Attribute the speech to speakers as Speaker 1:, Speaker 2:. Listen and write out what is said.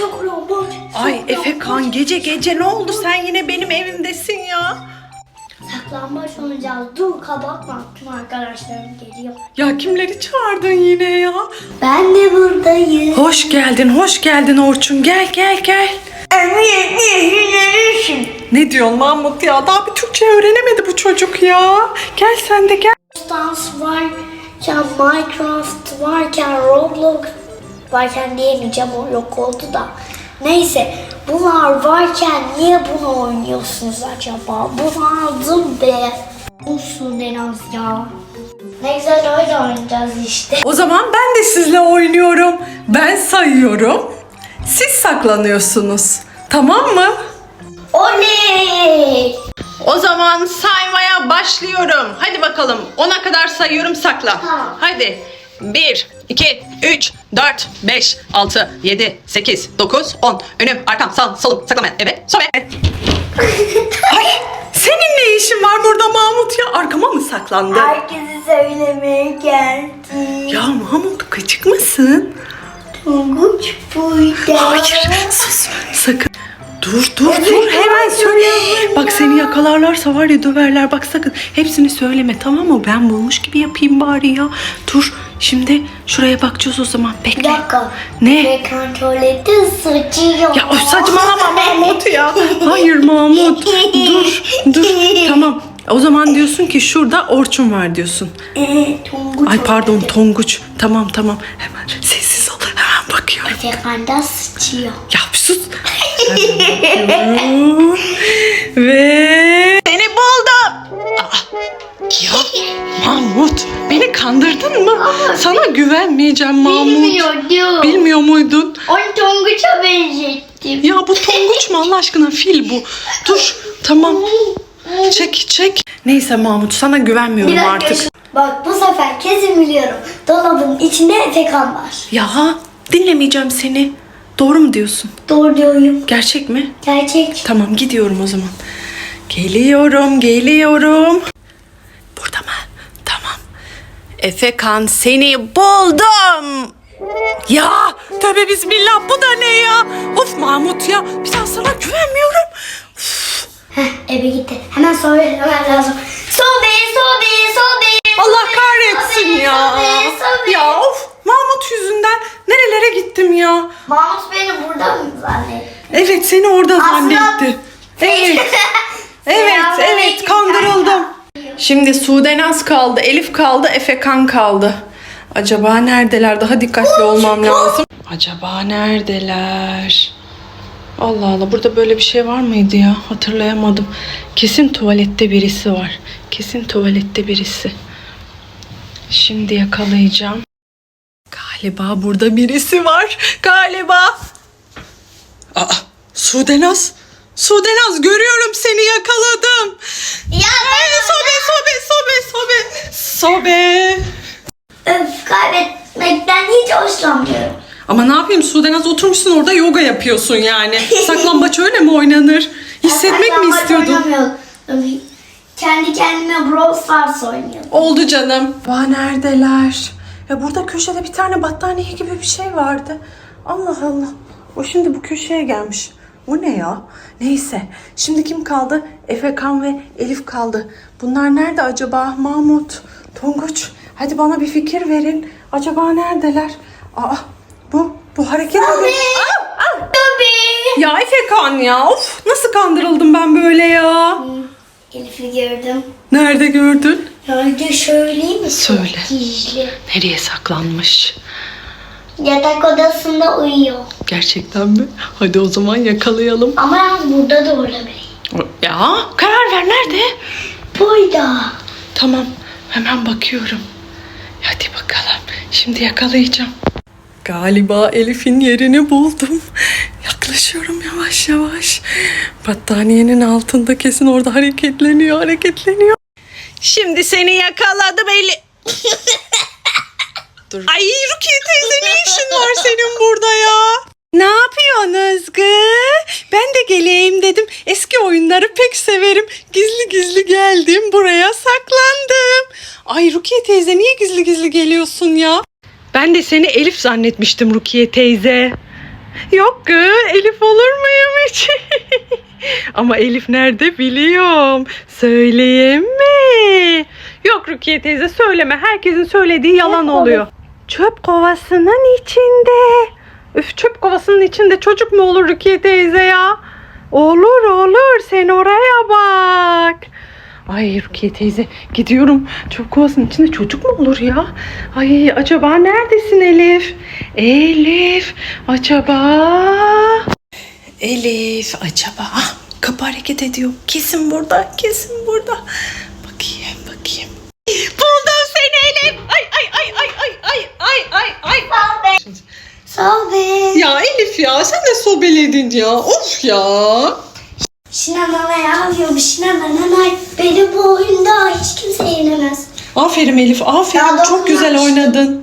Speaker 1: Saklambaç.
Speaker 2: Ay Efekan gece gece ne oldu sen yine benim evimdesin ya.
Speaker 1: Saklambaç oynayacağız. Dur kapatma. Tüm arkadaşlarım geliyor.
Speaker 2: Ya kimleri çağırdın yine ya?
Speaker 1: Ben de buradayım.
Speaker 2: Hoş geldin hoş geldin Orçun gel gel gel.
Speaker 1: Emniyet nehirlenirsin.
Speaker 2: Ne diyorsun Mahmut ya daha bir Türkçe öğrenemedi bu çocuk ya. Gel sen de gel.
Speaker 1: Dans varken, Minecraft varken, Roblox varken diyemeyeceğim o yok oldu da. Neyse bunlar varken niye bunu oynuyorsunuz acaba? Bunaldım be. Olsun en az ya. Ne güzel oyun oynayacağız işte.
Speaker 2: O zaman ben de sizle oynuyorum. Ben sayıyorum. Siz saklanıyorsunuz. Tamam mı?
Speaker 1: Oley!
Speaker 2: O zaman saymaya başlıyorum. Hadi bakalım. 10'a kadar sayıyorum sakla.
Speaker 1: Tamam.
Speaker 2: Hadi. 1, 2, 3, 4, 5, 6, 7, 8, 9, 10. Önüm, arkam, sağ, solum, saklamayan. Evet, sobe. Ay, senin ne işin var burada Mahmut ya? Arkama mı saklandın?
Speaker 1: Herkese söylemeye geldim.
Speaker 2: Ya Mahmut gıcık mısın?
Speaker 1: Tunguç burada.
Speaker 2: Hayır, sus. Sakın. Dur dur dur hemen söyle. Bak seni yakalarlarsa var ya döverler bak sakın. Hepsini söyleme tamam mı? Ben bulmuş gibi yapayım bari ya. Dur şimdi şuraya bakacağız o zaman.
Speaker 1: Bir
Speaker 2: Bekle.
Speaker 1: dakika.
Speaker 2: Ne?
Speaker 1: Ve kontrolde sıçıyor.
Speaker 2: Ya öf, saçmalama Mahmut ya. Hayır Mahmut. Dur dur tamam. O zaman diyorsun ki şurada Orçun var diyorsun.
Speaker 1: Ee, Tunguç.
Speaker 2: Ay pardon Tonguç. Tamam tamam. Hemen sessiz ol. Hemen bakıyorum.
Speaker 1: Efekanda sıçıyor.
Speaker 2: Ya bir sus. Ve seni buldum. Aa, ya Mahmut beni kandırdın mı? Sana güvenmeyeceğim Mahmut.
Speaker 1: Bilmiyordum.
Speaker 2: Bilmiyor muydun?
Speaker 1: Onu Tonguç'a benzettim.
Speaker 2: Ya bu tonguç mu Allah aşkına fil bu. Dur tamam. Çek çek. Neyse Mahmut sana güvenmiyorum
Speaker 1: Bir dakika.
Speaker 2: artık.
Speaker 1: şu- Bak bu sefer kesin biliyorum. Dolabın içinde Efekan var.
Speaker 2: Ya dinlemeyeceğim seni. Doğru mu diyorsun?
Speaker 1: Doğru diyorum.
Speaker 2: Gerçek mi?
Speaker 1: Gerçek.
Speaker 2: Tamam gidiyorum o zaman. Geliyorum, geliyorum. Efekan seni buldum. Ya tövbe bismillah bu da ne ya? Of Mahmut ya bir daha sana güvenmiyorum.
Speaker 1: Heh eve gitti. Hemen söylemem lazım. Sobe sobe sobe.
Speaker 2: Allah
Speaker 1: sobe,
Speaker 2: kahretsin
Speaker 1: sobe,
Speaker 2: ya.
Speaker 1: sobe, sobe.
Speaker 2: Ya of Mahmut yüzünden nerelere gittim ya.
Speaker 1: Mahmut beni burada mı zannetti?
Speaker 2: Evet seni orada
Speaker 1: Aslında-
Speaker 2: zannetti. Evet. Evet, evet. Şimdi Sudenaz kaldı, Elif kaldı, Efekan kaldı. Acaba neredeler? Daha dikkatli olmam lazım. Acaba neredeler? Allah Allah burada böyle bir şey var mıydı ya? Hatırlayamadım. Kesin tuvalette birisi var. Kesin tuvalette birisi. Şimdi yakalayacağım. Galiba burada birisi var. Galiba. Aa, Sudenaz. Sudenaz görüyorum seni yakaladım.
Speaker 1: Ya
Speaker 2: Ay, sobe sobe sobe sobe.
Speaker 1: Öf kaybetmekten hiç hoşlanmıyorum.
Speaker 2: Ama ne yapayım Sudenaz oturmuşsun orada yoga yapıyorsun yani. Saklambaç öyle mi oynanır? Hissetmek mi
Speaker 1: Saklambaç
Speaker 2: istiyordun?
Speaker 1: oynamıyorum. Kendi kendime Brawl Stars oynuyorum.
Speaker 2: Oldu canım. Va neredeler? Ya burada köşede bir tane battaniye gibi bir şey vardı. Allah Allah. O şimdi bu köşeye gelmiş. Bu ne ya? Neyse. Şimdi kim kaldı? Efekan ve Elif kaldı. Bunlar nerede acaba? Mahmut, Tonguç. Hadi bana bir fikir verin. Acaba neredeler? Aa, bu, bu hareket ediyor.
Speaker 1: Tabii.
Speaker 2: Ya Efekan ya. Of, nasıl kandırıldım ben böyle ya?
Speaker 1: Elif'i gördüm.
Speaker 2: Nerede gördün?
Speaker 1: Önce söyleyeyim mi?
Speaker 2: Söyle.
Speaker 1: Gizli.
Speaker 2: Nereye saklanmış?
Speaker 1: Yatak odasında uyuyor.
Speaker 2: Gerçekten mi? Hadi o zaman yakalayalım.
Speaker 1: Ama yalnız burada da olabilir.
Speaker 2: Ya karar ver nerede?
Speaker 1: Burada.
Speaker 2: Tamam hemen bakıyorum. Hadi bakalım. Şimdi yakalayacağım. Galiba Elif'in yerini buldum. Yaklaşıyorum yavaş yavaş. Battaniyenin altında kesin orada hareketleniyor, hareketleniyor. Şimdi seni yakaladım Elif. Dur. Ay Rukiye teyze ne işin var senin burada ya? Ne yapıyorsun Özgü? Ben de geleyim dedim. Eski oyunları pek severim. Gizli gizli geldim. Buraya saklandım. Ay Rukiye teyze niye gizli gizli geliyorsun ya? Ben de seni Elif zannetmiştim Rukiye teyze. Yok kız Elif olur muyum hiç? Ama Elif nerede biliyorum. Söyleyeyim mi? Yok Rukiye teyze söyleme. Herkesin söylediği yalan oluyor. Çöp kovasının içinde. Üf çöp kovasının içinde çocuk mu olur Rukiye teyze ya? Olur olur sen oraya bak. Ay Rukiye teyze gidiyorum. Çöp kovasının içinde çocuk mu olur ya? Ay acaba neredesin Elif? Elif acaba? Elif acaba? Ah, kapı hareket ediyor. Kesin burada, kesin burada.
Speaker 1: Sobe.
Speaker 2: Ya Elif ya sen de sobeledin ya. Of ya.
Speaker 1: Şinan ana yazıyor. Şinan ana beni bu oyunda hiç kimse yenemez.
Speaker 2: Aferin Elif, aferin.
Speaker 1: Ya
Speaker 2: Çok güzel oynadın.